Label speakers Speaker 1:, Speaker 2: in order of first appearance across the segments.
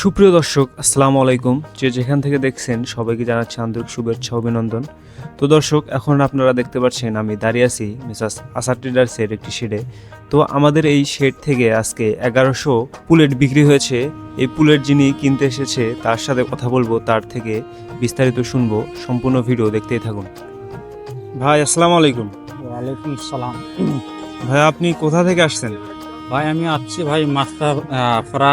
Speaker 1: সুপ্রিয় দর্শক আসসালামু আলাইকুম। যে যেখান থেকে দেখছেন সবাইকে জানাচ্ছি আন্তরিক শুভেচ্ছা অভিনন্দন। তো দর্শক এখন আপনারা দেখতে পাচ্ছেন আমি দাঁড়িয়ে আছি মিসাস আসার ট্রেডার্সের একটি শেডে। তো আমাদের এই শেড থেকে আজকে এগারোশো পুলেট বিক্রি হয়েছে। এই পুলেট যিনি কিনতে এসেছে তার সাথে কথা বলব তার থেকে বিস্তারিত শুনব। সম্পূর্ণ ভিডিও দেখতেই থাকুন। ভাই আসসালামু আলাইকুম।
Speaker 2: ওয়ালাইকুম সালাম।
Speaker 1: ভাই আপনি কোথা থেকে আসছেন?
Speaker 2: ভাই আমি আসছি ভাই মাস্টার পাড়া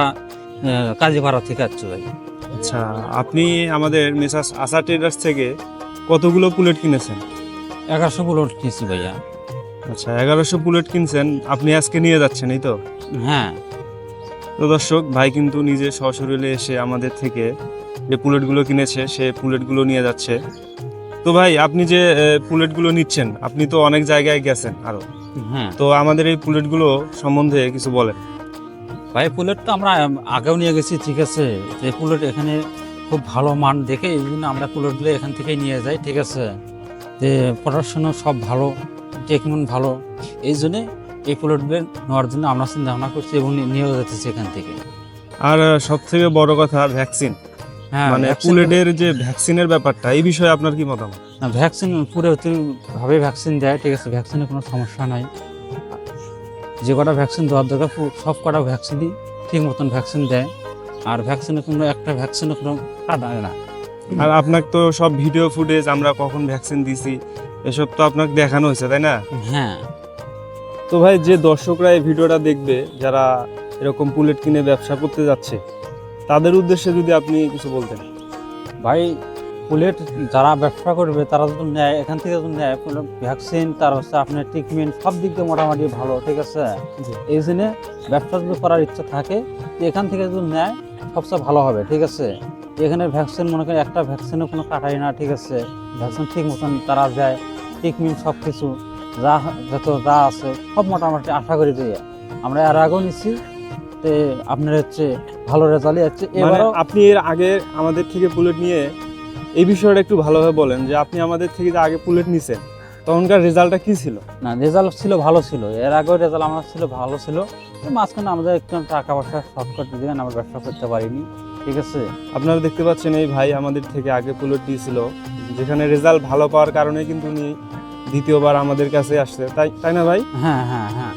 Speaker 2: কাজীপাড়া থেকে আসছি ভাই।
Speaker 1: আচ্ছা আপনি আমাদের মেসাস আসার ট্রেডার্স থেকে কতগুলো পুলেট কিনেছেন?
Speaker 2: এগারোশো পুলেট কিনছি ভাইয়া।
Speaker 1: আচ্ছা এগারোশো বুলেট কিনছেন আপনি আজকে নিয়ে যাচ্ছেন এই তো?
Speaker 2: হ্যাঁ।
Speaker 1: তো দর্শক ভাই কিন্তু নিজে সশরীরে এসে আমাদের থেকে যে পুলেটগুলো কিনেছে সে পুলেটগুলো নিয়ে যাচ্ছে। তো ভাই আপনি যে পুলেটগুলো নিচ্ছেন আপনি তো অনেক জায়গায় গেছেন আরও।
Speaker 2: হ্যাঁ।
Speaker 1: তো আমাদের এই পুলেটগুলো সম্বন্ধে কিছু বলেন।
Speaker 2: ভাই পুলেট তো আমরা আগেও নিয়ে গেছি ঠিক আছে। এই পুলেট এখানে খুব ভালো মান দেখে এই জন্য আমরা পুলেটগুলো এখান থেকেই নিয়ে যাই ঠিক আছে। যে পড়াশোনা সব ভালো টেকমন ভালো এই জন্যে এই পুলেটগুলো নেওয়ার জন্য আমরা চিন্তা ভাবনা করছি এবং নিয়েও যাচ্ছি এখান থেকে।
Speaker 1: আর সব থেকে বড় কথা ভ্যাকসিন।
Speaker 2: হ্যাঁ
Speaker 1: মানে পুলেটের যে ভ্যাকসিনের ব্যাপারটা এই বিষয়ে আপনার কি মতামত?
Speaker 2: ভ্যাকসিন পুরো ভাবে ভ্যাকসিন দেয় ঠিক আছে ভ্যাকসিনে কোনো সমস্যা নাই। যে কটা ভ্যাকসিন দেওয়ার দরকার সব কটা ভ্যাকসিনই ঠিক মতন ভ্যাকসিন দেয়। আর ভ্যাকসিনে কোনো একটা ভ্যাকসিনে কোনো কাটায় না।
Speaker 1: আর আপনাকে তো সব ভিডিও ফুটেজ আমরা কখন ভ্যাকসিন দিছি এসব তো আপনাকে দেখানো হয়েছে তাই না?
Speaker 2: হ্যাঁ।
Speaker 1: তো ভাই যে দর্শকরা এই ভিডিওটা দেখবে যারা এরকম পুলেট কিনে ব্যবসা করতে যাচ্ছে তাদের উদ্দেশ্যে যদি আপনি কিছু বলতেন।
Speaker 2: ভাই পুলেট যারা ব্যবসা করবে তারা যদি নেয় এখান থেকে যদি নেয় ভ্যাকসিন তার হচ্ছে আপনার ট্রিটমেন্ট সব দিক দিয়ে মোটামুটি ভালো ঠিক আছে? এই জন্য ব্যবসা যদি করার ইচ্ছা থাকে এখান থেকে যদি নেয় সবচেয়ে ভালো হবে ঠিক আছে? এখানে ভ্যাকসিন মনে করেন একটা ভ্যাকসিনও কোনো কাটাই না ঠিক আছে? ভ্যাকসিন ঠিক মতন তারা দেয় ট্রিটমেন্ট সব কিছু যা যত যা আছে সব মোটামুটি আশা করি দিয়ে। আমরা এর আগেও নিচ্ছি আপনার হচ্ছে ভালো রেজাল্ট হচ্ছে
Speaker 1: মানে
Speaker 2: এবারও
Speaker 1: আপনি এর আগে আমাদের থেকে বুলেট নিয়ে এই বিষয়টা একটু ভালোভাবে বলেন যে আপনি আমাদের থেকে যে আগে পুলেট নিছেন তখনকার রেজাল্টটা কি ছিল?
Speaker 2: না রেজাল্ট ছিল ভালো ছিল। এর আগেও রেজাল্ট আমার ছিল ভালো ছিল। মাঝখানে আমাদের একটু টাকা পয়সা শর্টকাট দিয়ে আমরা ব্যবসা করতে পারিনি ঠিক আছে?
Speaker 1: আপনারা দেখতে পাচ্ছেন এই ভাই আমাদের থেকে আগে পুলেট দিয়েছিল যেখানে রেজাল্ট ভালো পাওয়ার কারণে কিন্তু উনি দ্বিতীয়বার আমাদের কাছে আসছে। তাই তাই না ভাই?
Speaker 2: হ্যাঁ হ্যাঁ হ্যাঁ।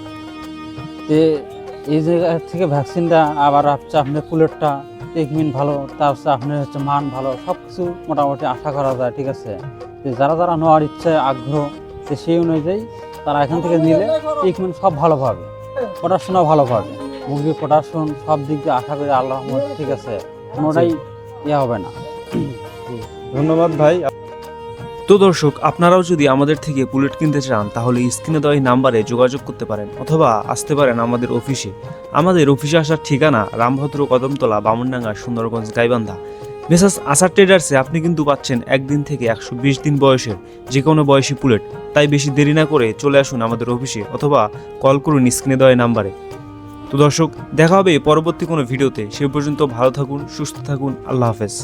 Speaker 2: এই জায়গা থেকে ভ্যাকসিনটা আবার হচ্ছে আপনার কুলেটটা ট্রিটমেন্ট ভালো তারপর আপনার হচ্ছে মান ভালো সব কিছু মোটামুটি আশা করা যায় ঠিক আছে? যে যারা যারা নেওয়ার ইচ্ছে আগ্রহ যে সেই অনুযায়ী তারা এখান থেকে নিলে ট্রিটমেন্ট সব ভালো পাবে। পড়াশোনা ভালো পাবে। মুরগির প্রোডাকশন সব দিক দিয়ে আশা করি আল্লাহ ঠিক আছে? কোনোটাই ইয়ে হবে না।
Speaker 1: ধন্যবাদ ভাই। তো দর্শক, আপনারাও যদি আমাদের থেকে বুলেট কিনতে চান, তাহলে স্ক্রিনে দেওয়া এই নাম্বারে যোগাযোগ করতে পারেন অথবা আসতে পারেন আমাদের অফিসে। আমাদের অফিসে আসার ঠিকানা রামভদ্র কদমতলা, বামনডাঙ্গা, সুন্দরগঞ্জ, গাইবান্ধা। মেসাস আসার ট্রেডার্সে আপনি কিন্তু পাচ্ছেন একদিন থেকে একশো বিশ দিন বয়সের যে কোনো বয়সী পুলেট তাই বেশি দেরি না করে চলে আসুন আমাদের অফিসে অথবা কল করুন স্ক্রিনে দেওয়া নাম্বারে। তো দর্শক, দেখা হবে পরবর্তী কোনো ভিডিওতে। সে পর্যন্ত ভালো থাকুন, সুস্থ থাকুন, আল্লাহ হাফেজ।